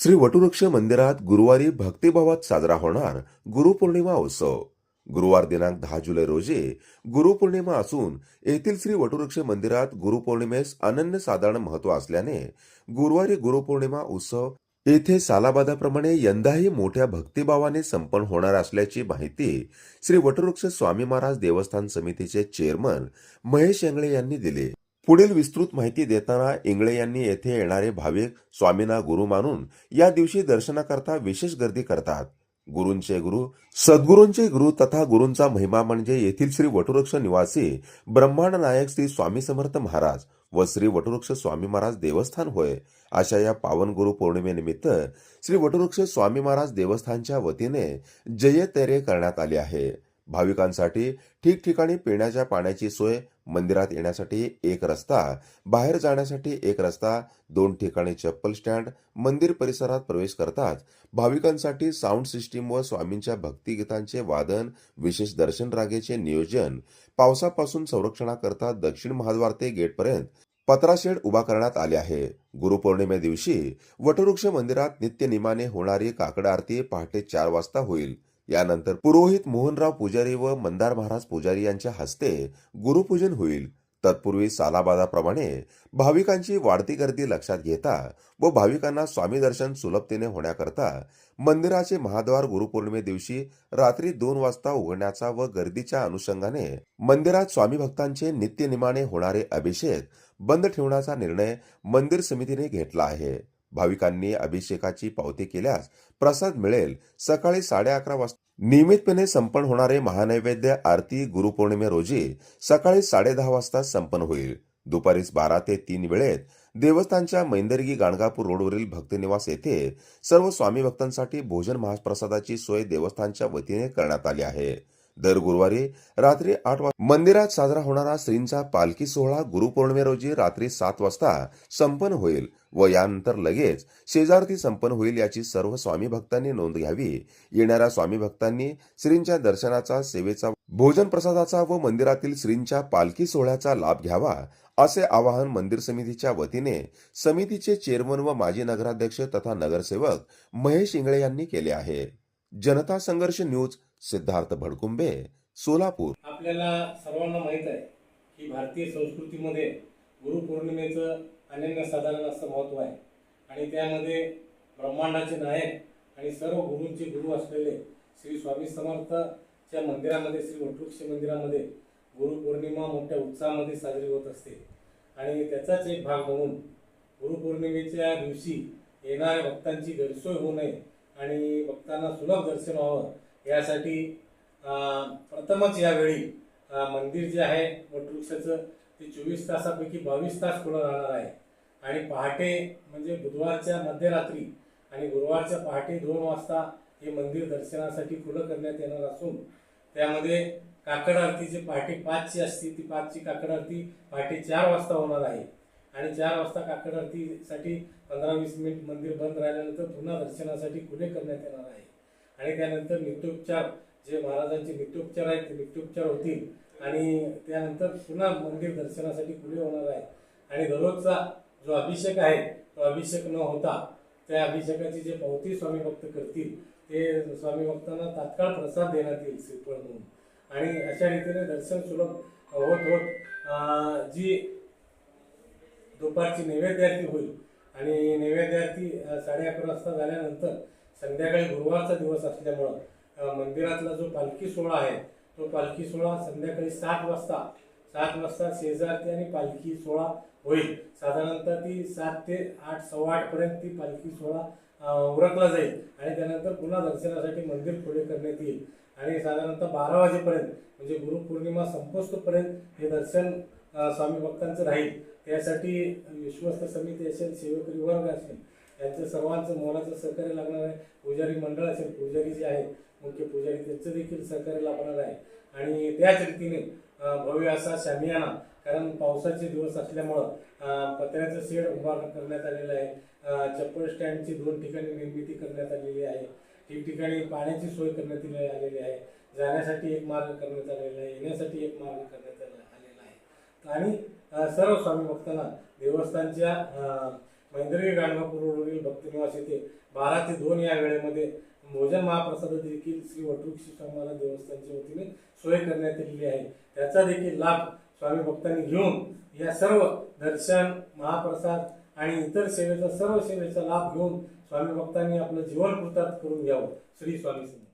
श्री वटुवृक्ष मंदिरात गुरुवारी भक्तिभावात साजरा होणार गुरुपौर्णिमा उत्सव. गुरुवार दिनांक दहा जुलै रोजी गुरुपौर्णिमा असून येथील श्री वटुवृक्ष मंदिरात गुरुपौर्णिमेस अनन्यसाधारण महत्त्व असल्याने गुरुवारी गुरुपौर्णिमा उत्सव येथे सालाबादाप्रमाणे यंदाही मोठ्या भक्तिभावाने संपन्न होणार असल्याची माहिती श्री वटवृक्ष स्वामी महाराज देवस्थान समितीचे चेअरमन महेश इंगळे यांनी दिली. पुढील विस्तृत माहिती देताना इंगळे यांनी येथे येणारे भाविक स्वामींना गुरु मानून या दिवशी दर्शनाकरता विशेष गर्दी करतात. गुरूंचे गुरु सद्गुरूंचे गुरु तथा गुरूंचा महिमा म्हणजे येथील श्री वटुवृक्ष निवासी ब्रह्मांड नायक श्री स्वामी समर्थ महाराज व श्री वटुवृक्ष स्वामी महाराज देवस्थान होय. अशा या पावन गुरु पौर्णिमेनिमित्त श्री वटुवृक्ष स्वामी महाराज देवस्थानच्या वतीने जयतेरे करण्यात आले आहे. भाविकांसाठी ठिकठिकाणी पिण्याच्या पाण्याची सोय मंदिरात येण्यासाठी एक रस्ता बाहेर जाण्यासाठी एक रस्ता दोन ठिकाणी चप्पल स्टँड मंदिर परिसरात प्रवेश करताच भाविकांसाठी साऊंड सिस्टीम व स्वामींच्या भक्तिगीतांचे वादन विशेष दर्शन रागेचे नियोजन पावसापासून संरक्षणाकरता दक्षिण महाद्वार ते गेटपर्यंत पत्राशेड उभा करण्यात आले आहे. गुरुपौर्णिमे दिवशी वटवृक्ष मंदिरात नित्यनिमाने होणारी काकड आरती पहाटे चार वाजता होईल. यानंतर पुरोहित मोहनराव पुजारी व मंदार महाराज पुजारी यांच्या हस्ते गुरुपूजन होईल. तत्पूर्वी सालाबादाप्रमाणे भाविकांची वाढती गर्दी लक्षात घेता व भाविकांना स्वामी दर्शन सुलभतेने होण्याकरता मंदिराचे महाद्वार गुरुपौर्णिमे दिवशी रात्री दोन वाजता उघडण्याचा व गर्दीच्या अनुषंगाने मंदिरात स्वामी भक्तांचे नित्यनिमाने होणारे अभिषेक बंद ठेवण्याचा निर्णय मंदिर समितीने घेतला आहे. भाविकांनी अभिषेकाची पावती केल्यास प्रसाद मिळेल. सकाळी साडे अकरा वाजता नियमितपणे संपन्न होणारे महानैवेद्य आरती गुरुपौर्णिमे रोजी सकाळी साडेदहा वाजता संपन्न होईल. दुपारी बारा ते तीन वेळेत देवस्थानच्या मैंदर्गी गाणगापूर रोडवरील भक्तनिवास येथे सर्व स्वामी भक्तांसाठी भोजन महाप्रसादाची सोय देवस्थानच्या वतीने करण्यात आली आहे. दर गुरुवारी रात्री आठ वाजता मंदिरात साजरा होणारा श्रींचा पालखी सोहळा गुरुपौर्णिमे रोजी रात्री सात वाजता संपन्न होईल व यानंतर लगेच शेजारती संपन्न होईल याची सर्व स्वामी भक्तांनी नोंद घ्यावी. येणाऱ्या स्वामी भक्तांनी श्रींच्या दर्शनाचा सेवेचा भोजन प्रसादाचा व मंदिरातील श्रींच्या पालखी सोहळ्याचा लाभ घ्यावा असे आवाहन मंदिर समितीच्या वतीने समितीचे चेअरमन व माजी नगराध्यक्ष तथा नगरसेवक महेश इंगळे यांनी केले आहे. जनता संघर्ष न्यूज सिद्धार्थ भडकुंबे सोलापूर. आपल्याला सर्वांना माहीत आहे की भारतीय संस्कृतीमध्ये गुरुपौर्णिमेचं अनन्यसाधारण असं महत्त्व आहे. आणि त्यामध्ये ब्रह्मांडाचे नायक आणि सर्व गुरूंचे गुरु असलेले श्री स्वामी समर्थच्या मंदिरामध्ये श्री वटवृक्ष मंदिरामध्ये गुरुपौर्णिमा मोठ्या उत्साहामध्ये साजरी होत असते. आणि त्याचाच एक भाग म्हणून गुरुपौर्णिमेच्या दिवशी येणाऱ्या भक्तांची गैरसोय होऊ नये आणि भक्तांना सुलभ दर्शन व्हावं यासाठी प्रथमच यावेळी मंदिर जे आहे वटवृक्षाचं ते चोवीस तासापैकी बावीस तास खुलं राहणार आहे. आणि पहाटे म्हणजे बुधवारच्या मध्यरात्री आणि गुरुवारच्या पहाटे दोन वाजता हे मंदिर दर्शनासाठी खुलं करण्यात येणार असून त्यामध्ये काकड आरती जी पहाटे पाचची असते. ती पाचची काकड आरती पहाटे चार वाजता होणार आहे. आणि चार वाजता काकड आरतीसाठी पंधरा वीस मिनिट मंदिर बंद राहिल्यानंतर पुन्हा दर्शनासाठी खुले करण्यात येणार आहे. आणि त्यानंतर नित्योपचार जे महाराजांचे नित्योपचार आहेत ते नित्योपचार होतील. आणि त्यानंतर पुन्हा मंदिर दर्शनासाठी खुले होणार आहे. आणि दररोजचा जो अभिषेक आहे तो अभिषेक न होता त्या अभिषेकाची जे पावती स्वामी भक्त करतील ते स्वामी भक्तांना तात्काळ प्रसाद देण्यात येईल श्रीफळ म्हणून. आणि अशा रीतीने दर्शन सुलभ होत होत जी दुपारची नैवेद्यार्थी होईल आणि नैवेद्यार्थी साडे अकरा वाजता झाल्यानंतर संध्याकाळी गुरुवारचा दिवस असल्यामुळं मंदिरातला जो पालखी सोहळा आहे तो पालखी सोहळा संध्याकाळी सात वाजता सात वाजता शेजारती आणि पालखी सोहळा होईल. साधारणतः ती सात ते आठ सव्वा आठपर्यंत ती पालखी सोहळा उरकला जाईल आणि त्यानंतर पुन्हा दर्शनासाठी मंदिर खुले करण्यात येईल. आणि साधारणतः बारा वाजेपर्यंत म्हणजे गुरुपौर्णिमा संपोस्तोपर्यंत हे दर्शन स्वामी भक्तांचं राहील. त्यासाठी विश्वस्त समिती असेल सेवेकरी वर्ग असेल यांचं सर्वांचं मोलाचं सहकार्य लागणार आहे. पुजारी मंडळ असेल पुजारी जे आहेत मुख्य पुजारी त्यांचं देखील सहकार्य लागणार आहे. आणि त्याच रीतीने भव्य असा शामियाना कारण पावसाचे दिवस असल्यामुळं पत्र्याचं शेड उभा करण्यात आलेलं आहे. चप्पल स्टँडची दोन ठिकाणी निर्मिती करण्यात आलेली आहे. ठिकठिकाणी पाण्याची सोय करण्यात आलेली आलेली आहे. जाण्यासाठी एक मार्ग करण्यात आलेला आहे. येण्यासाठी एक मार्ग करण्यात आलेला आहे. आणि सर्व स्वामी भक्तांना देवस्थानच्या अं, महेंद्रगिरी गाणगापूर रोडवरील भक्तनिवास येथे बारा ते दोन या वेळेमध्ये भोजन महाप्रसाद देखील श्री वटवृक्षी स्वामी देवस्थानच्या वतीने सोय करण्यात आलेली आहे. त्याचा देखील लाभ स्वामी भक्तांनी घेऊन या सर्व दर्शन महाप्रसाद आणि इतर सेवेचा सर्व सेवेचा लाभ घेऊन स्वामी भक्तांनी आपलं जीवन कृतार्थ करून घ्यावं. श्री स्वामी समर्थ.